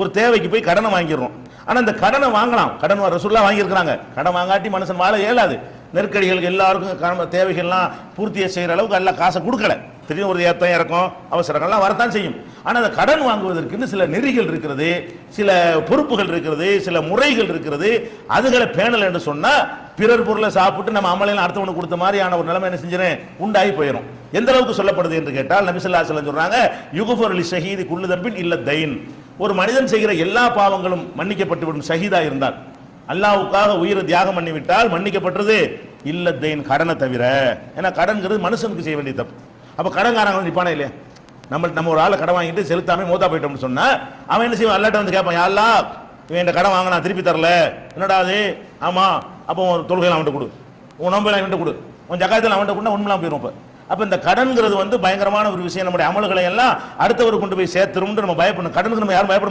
ஒரு தேவைக்கு போய் கடனை வாங்கிடுறோம். ஆனால் இந்த கடனை வாங்கலாம். கடன் ரசூல்லா வாங்கியிருக்கிறாங்க. கடன் வாங்காட்டி மனுஷன் வாழ இயலாது. நெருக்கடிகளுக்கு எல்லாருக்கும் தேவைகள்லாம் பூர்த்தியை செய்கிற அளவுக்கு எல்லாம் காசை கொடுக்கல. திடீர்னு ஒரு ஏத்தம் இறக்கம் அவசரங்கள்லாம் வரத்தான் செய்யும். ஆனால் அந்த கடன் வாங்குவதற்குன்னு சில நெறிகள் இருக்கிறது சில பொறுப்புகள் இருக்கிறது சில முறைகள் இருக்கிறது அதுகளை பேணல் என்று சொன்னால் பிறர் பொருளை சாப்பிட்டு நம்ம அமலையில் அடுத்தவனுக்கு கொடுத்த மாதிரியான ஒரு நிலைமை என்ன செஞ்சிடேன் உண்டாகி போயிடும் எந்த அளவுக்கு சொல்லப்படுது என்று கேட்டால் நபிசல்லா சொல்ல சொல்கிறாங்க யுகுஃபர் அலி ஷஹீதி குல்லு தம்பின் தைன். ஒரு மனிதன் செய்கிற எல்லா பாவங்களும் மன்னிக்கப்பட்டு விடும் ஷஹீதா இருந்தால். அல்லாவுக்காக உயிரை தியாகம் பண்ணிவிட்டால் மன்னிக்கப்பட்டது இல்லத்தையின் கடனை தவிர. ஏன்னா கடன்கிறது மனுஷனுக்கு செய்ய வேண்டிய தப்பு. அப்போ கடன்காரங்க நிற்பானே இல்லையா? நம்ம நம்ம ஒரு ஆளை கடன் வாங்கிட்டு செலுத்தாமே மூத்தா போயிட்டோம்னு சொன்னால் அவன் என்ன செய்வான்? அல்லாட்ட வந்து கேட்பான் யாழ்லா இவன் இந்த கடன் வாங்கினா திருப்பி தரல. என்னடா அது? ஆமாம் அப்போ தொழுகையில் அவன்கிட்ட கொடு. உன் நம்பர் அவன்கிட்ட கொடு. உன் ஜக்காத்தில் அவன்கிட்ட கொண்டு உண்மைலாம் போயிடும் இப்போ அப்ப இந்த கடன்கிறது வந்து பயங்கரமான ஒரு விஷயம். நம்முடைய அமல்களை எல்லாம் அடுத்தவர் கொண்டு போய் சேர்த்துரும்னு நம்ம பயப்படணும். கடனுக்கு நம்ம யாரும் பயப்பட